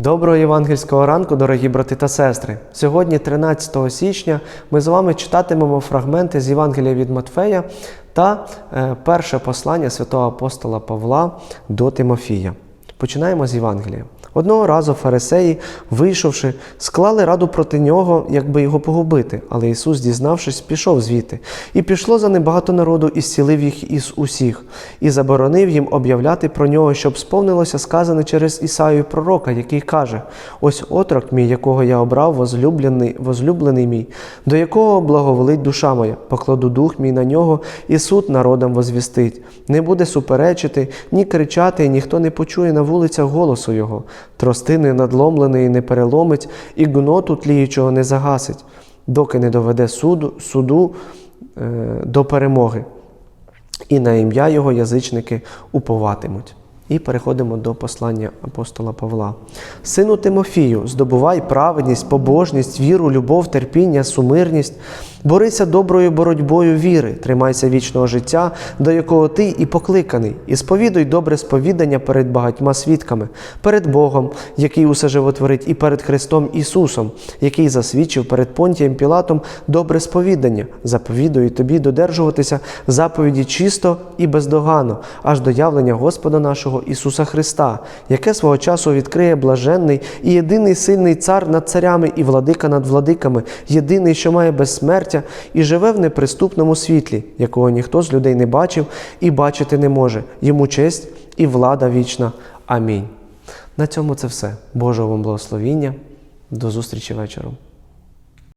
Доброго євангельського ранку, дорогі брати та сестри. Сьогодні, 13 січня, ми з вами читатимемо фрагменти з Євангелія від Матфея та е, перше послання святого апостола Павла до Тимофія. Починаємо з Євангелія. Одного разу фарисеї, вийшовши, склали раду проти нього, якби його погубити. Але Ісус, дізнавшись, пішов звідти. І пішло за ним багато народу, і зцілив їх із усіх, і заборонив їм об'являти про нього, щоб сповнилося сказане через Ісаю пророка, який каже: Ось отрок мій, якого я обрав, возлюблений, возлюблений мій, до якого благоволить душа моя, покладу дух мій на нього, і суд народам возвістить. Не буде суперечити, ні кричати, і ніхто не почує на вулицях голосу його. Тростини надломленої не переломить, і гноту тліючого не загасить, доки не доведе суду, суду е, до перемоги. І на ім'я його язичники уповатимуть. І переходимо до послання апостола Павла. Сину Тимофію, здобувай праведність, побожність, віру, любов, терпіння, сумирність, борися доброю боротьбою віри, тримайся вічного життя, до якого ти і покликаний, і сповідуй добре сповідання перед багатьма свідками, перед Богом, який усе животворить, і перед Христом Ісусом, який засвідчив перед Понтієм Пілатом добре сповідання. Заповідую тобі додержуватися заповіді чисто і бездоганно, аж до явлення Господа нашого Ісуса Христа, яке свого часу відкриє блаженний і єдиний сильний цар над царями і владика над владиками, єдиний, що має безсмертя і живе в неприступному світлі, якого ніхто з людей не бачив і бачити не може. Йому честь і влада вічна. Амінь. На цьому це все. Божого вам благословіння. До зустрічі вечором.